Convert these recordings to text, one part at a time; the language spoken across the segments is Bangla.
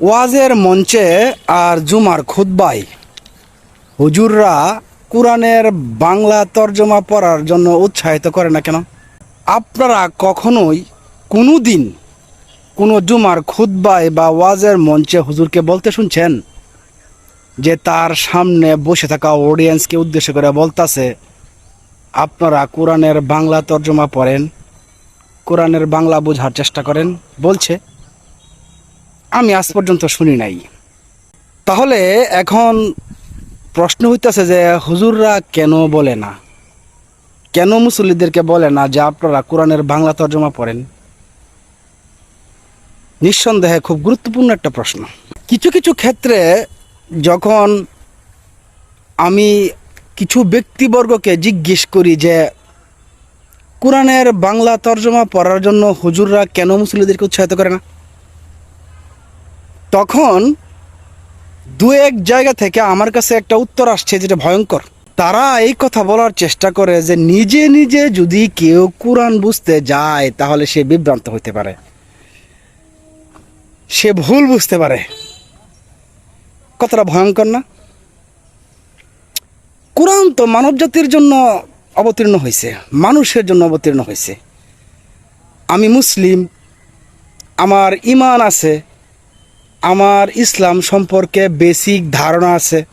ওয়াজের মঞ্চে আর জুমার খুদ্বাই হুজুররা কোরআনের বাংলা তর্জমা পড়ার জন্য উৎসাহিত করে না কেন? আপনারা কখনোই কোনো দিন কোনো জুমার খুদ্বাই বা ওয়াজের মঞ্চে হুজুরকে বলতে শুনছেন? যে তার সামনে বসে থাকা অডিয়েন্সকে উদ্দেশ্য করে বলতাছে, আপনারা কোরআনের বাংলা তর্জমা পড়েন, কোরআনের বাংলা বোঝার চেষ্টা করেন, বলছে। আমি আজ পর্যন্ত শুনি নাই। তাহলে এখন প্রশ্ন হইতেছে যে হুজুররা কেন বলে না? কেন মুসল্লিদেরকে বলে না যে আপনারা কোরআনের বাংলা তর্জমা পড়েন? নিঃসন্দেহে খুব গুরুত্বপূর্ণ একটা প্রশ্ন। কিছু কিছু ক্ষেত্রে যখন আমি কিছু ব্যক্তিবর্গকে জিজ্ঞেস করি যে কোরআনের বাংলা তর্জমা পড়ার জন্য হুজুররা কেন মুসল্লিদেরকে উৎসাহিত করে না? তখন দু এক জায়গা থেকে আমার কাছে একটা উত্তর আসছে যেটা ভয়ঙ্কর। তারা এই কথা বলার চেষ্টা করে যে নিজে নিজে যদি কেউ কোরআন বুঝতে যায়, তাহলে সে বিভ্রান্ত হতে পারে। সে ভুল বুঝতে পারে। কতটা ভয়ঙ্কর না? কোরআন তো মানব জাতির জন্য অবতীর্ণ হয়েছে মানুষের জন্য অবতীর্ণ হয়েছে আমি মুসলিম, আমার ইমান আছে আমার ইসলাম সম্পর্কে বেসিক ধারণা আছে।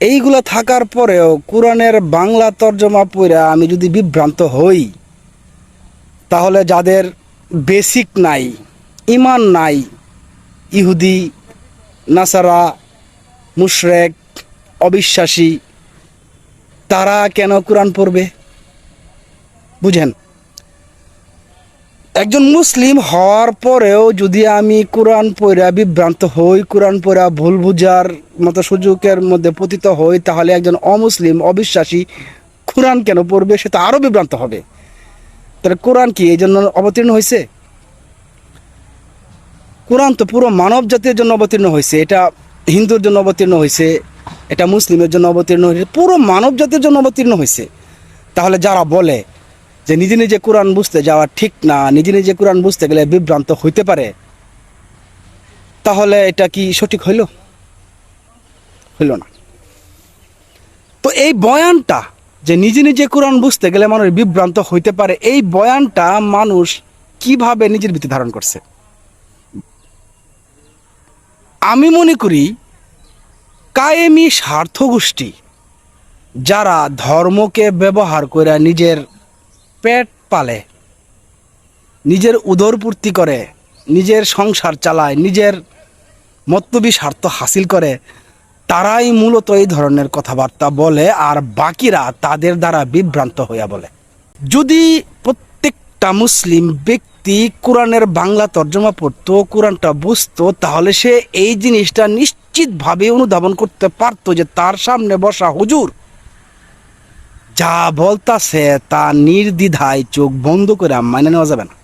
এইগুলো থাকার পরেও কোরআনের বাংলা তর্জমা পড়ে আমি যদি বিভ্রান্ত হই, তাহলে যাদের বেসিক নাই, ইমান নাই, ইহুদি, নাসারা, মুশরেক, অবিশ্বাসী, তারা কেন কোরআন পড়বে? বুঝেন? একজন মুসলিম হওয়ার পরেও যদি আমি কোরআন পড়া বিভ্রান্ত হই, কোরআন পড়া ভুল বুঝার মতো সুযোগের মধ্যে পতিত হই, তাহলে একজন অমুসলিম, অবিশ্বাসী কোরআন কেন পড়বে? সে তো আরও বিভ্রান্ত হবে। তাহলে কোরআন কি এই জন্য অবতীর্ণ হয়েছে কোরআন তো পুরো মানব জাতির জন্য অবতীর্ণ হয়েছে এটা হিন্দুর জন্য অবতীর্ণ হয়েছে এটা মুসলিমের জন্য অবতীর্ণ হয়েছে পুরো মানব জাতির জন্য অবতীর্ণ হয়েছে তাহলে যারা বলে যে নিজে নিজে কোরআন বুঝতে যাওয়া ঠিক না, নিজে নিজে কোরআন বুঝতে গেলে বিভ্রান্ত হইতে পারে, তাহলে এটা কি সঠিক হইল? হইল না। তো এই বয়ানটা, যে নিজে নিজে কোরআন বুঝতে গেলে মানুষ বিভ্রান্ত হইতে পারে, এই বয়ানটা মানুষ কীভাবে নিজের ভিতরে ধারণ করছে? আমি মনে করি, কায়েমি স্বার্থ গোষ্ঠী যারা ধর্মকে ব্যবহার করে নিজের পেট পালে। নিজের উদরপূর্তি করে, নিজের সংসার চালায়, নিজের মত্তবী স্বার্থ হাসিল করে, তারাই মূলত এই ধরনের কথাবার্তা বলে আর বাকিরা তাদের দ্বারা বিভ্রান্ত হইয়া বলে। যদি প্রত্যেকটা মুসলিম ব্যক্তি কোরআনের বাংলা তর্জমা পড়তো, কোরআনটা বুঝতো, তাহলে সে এই জিনিসটা নিশ্চিতভাবে অনুধাবন করতে পারতো যে তার সামনে বসা হুজুর যা বলতাছে তা নির্দ্বিধায় চোখ বন্ধ করে মানে নেওয়া যাবে না।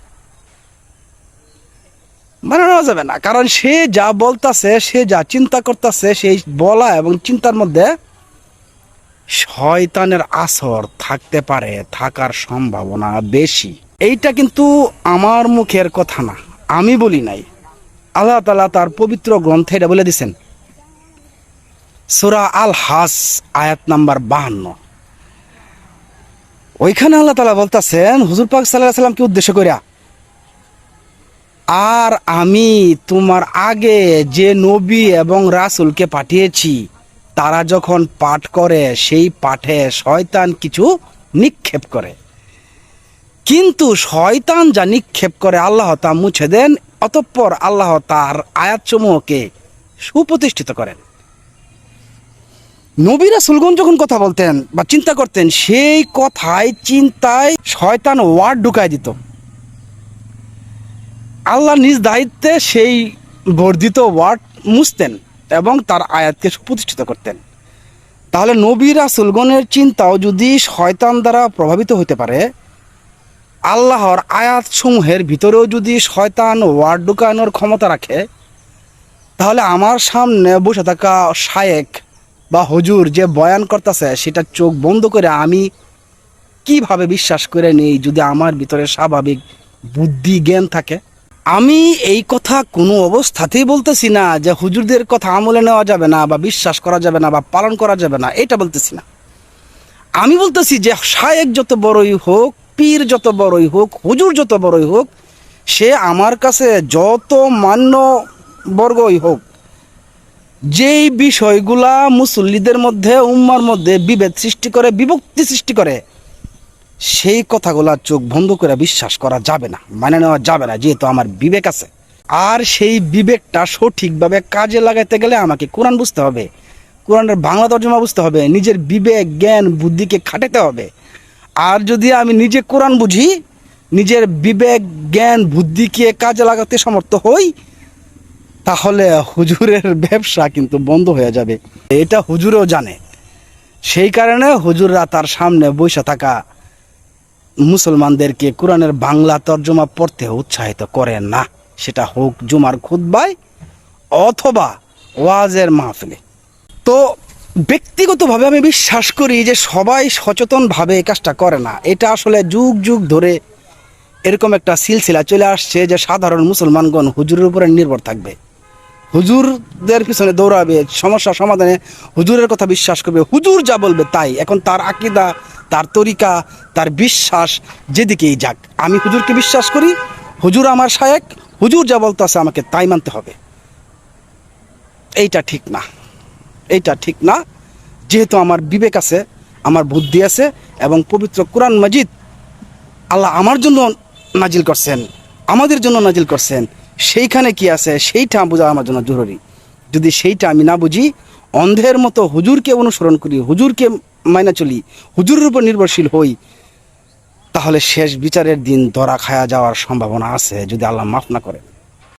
মানে নেওয়া যাবে না, কারণ সে যা বলতাছে, সে যা চিন্তা করতেছে, সেই বলা এবং চিন্তার মধ্যে শয়তানের আসর থাকতে পারে, থাকার সম্ভাবনা বেশি। এইটা কিন্তু আমার মুখের কথা না, আমি বলি নাই। আল্লাহ তালা তার পবিত্র গ্রন্থে এটা বলে দিছেন, সুরা আল হাস আয়াত নাম্বার বাহান্ন। ওইখানে আল্লাহ তালা বলতেছেন, হুজুর পাক সাল্লাহ সাল্লামকে উদ্দেশ্য করিয়া, আর আমি তোমার আগে যে নবী এবং রাসুলকে পাঠিয়েছি, তারা যখন পাঠ করে, সেই পাঠে শয়তান কিছু নিক্ষেপ করে। কিন্তু শয়তান যা নিক্ষেপ করে, আল্লাহ তা মুছে দেন, অতঃপর আল্লাহ তার আয়াতসমূহকে সুপ্রতিষ্ঠিত করেন। নবীরা সুলগন যখন কথা বলতেন বা চিন্তা করতেন, সেই কথায়, চিন্তায় শয়তান ওয়ার্ড ঢুকায় দিত। আল্লাহ নিজ দায়িত্বে সেই বর্ধিত ওয়ার্ড মুছতেন এবং তার আয়াতকে সুপ্রতিষ্ঠিত করতেন। তাহলে নবীরা সুলগনের চিন্তাও যদি শয়তান দ্বারা প্রভাবিত হতে পারে, আল্লাহর আয়াতসমূহের ভিতরেও যদি শয়তান ওয়ার্ড ঢুকানোর ক্ষমতা রাখে, তাহলে আমার সামনে বসে থাকা শায়েক বা হুজুর যে বয়ান করতেছে, সেটা চোখ বন্ধ করে আমি কীভাবে বিশ্বাস করে নেই যদি আমার ভিতরে স্বাভাবিক বুদ্ধি জ্ঞান থাকে? আমি এই কথা কোনো অবস্থাতেই বলতেছি না যে হুজুরদের কথা আমলে নেওয়া যাবে না বা বিশ্বাস করা যাবে না বা পালন করা যাবে না, এটা বলতেছি না। আমি বলতেছি যে শায়েক যত বড়ই হোক, পীর যত বড়ই হোক, হুজুর যত বড়ই হোক, সে আমার কাছে যত মান্য বর্গই হোক যেই বিষয়গুলা মুসল্লিদের মধ্যে, উম্মার মধ্যে বিভেদ সৃষ্টি করে, বিভক্তি সৃষ্টি করে, সেই কথাগুলা চোখ বন্ধ করে বিশ্বাস করা যাবে না মানে নেওয়া যাবে না, যেহেতু আমার বিবেক আছে। আর সেই বিবেকটা সঠিকভাবে কাজে লাগাতে গেলে আমাকে কোরআন বুঝতে হবে, কোরআনের বাংলা তর্জমা বুঝতে হবে, নিজের বিবেক, জ্ঞান, বুদ্ধিকে খাটাতে হবে। আর যদি আমি নিজে কোরআন বুঝি, নিজের বিবেক, জ্ঞান, বুদ্ধিকে কাজে লাগাতে সমর্থ হই তাহলে হুজুরের ব্যবসা কিন্তু বন্ধ হয়ে যাবে। এটা হুজুরেও জানে। সেই কারণে হুজুররা তার সামনে বসে থাকা মুসলমানদেরকে কোরআনের বাংলা তর্জমা পড়তে উৎসাহিত করে না। সেটা হোক জুমার খুদ্বায় অথবা ওয়াজের মাহফিলে। তো ব্যক্তিগতভাবে আমি বিশ্বাস করি যে সবাই সচেতনভাবে এই কাজটা করে না। এটা আসলে যুগ যুগ ধরে এরকম একটা সিলসিলা চলে আসছে যে সাধারণ মুসলমানগণ হুজুরের উপরে নির্ভর থাকবে। হুজুরদের পিছনে দৌড়াবে, সমস্যা সমাধানে হুজুরের কথা বিশ্বাস করবে। হুজুর যা বলবে তাই। এখন তার আকিদা, তার তরিকা, তার বিশ্বাস যেদিকেই যাক। আমি হুজুরকে বিশ্বাস করি, হুজুর আমার শায়েক, হুজুর যা বলতে আছে আমাকে তাই মানতে হবে। এইটা ঠিক না। এইটা ঠিক না। যেহেতু আমার বিবেক আছে, আমার বুদ্ধি আছে এবং পবিত্র কোরআন মজিদ আল্লাহ আমার জন্য নাজিল করছেন, আমাদের জন্য নাজিল করছেন। সেইখানে কি আছে? সেইটা বোঝা আমার জন্য জরুরি। যদি সেইটা আমি না বুঝি, অন্ধের মতো হুজুরকে অনুসরণ করি, হুজুরকে মাইনা চলি, হুজুরের উপর নির্ভরশীল হই, তাহলে শেষ বিচারের দিন ধরা খায়া যাওয়ার সম্ভাবনা আছে, যদি আল্লাহ মাফ না করেন।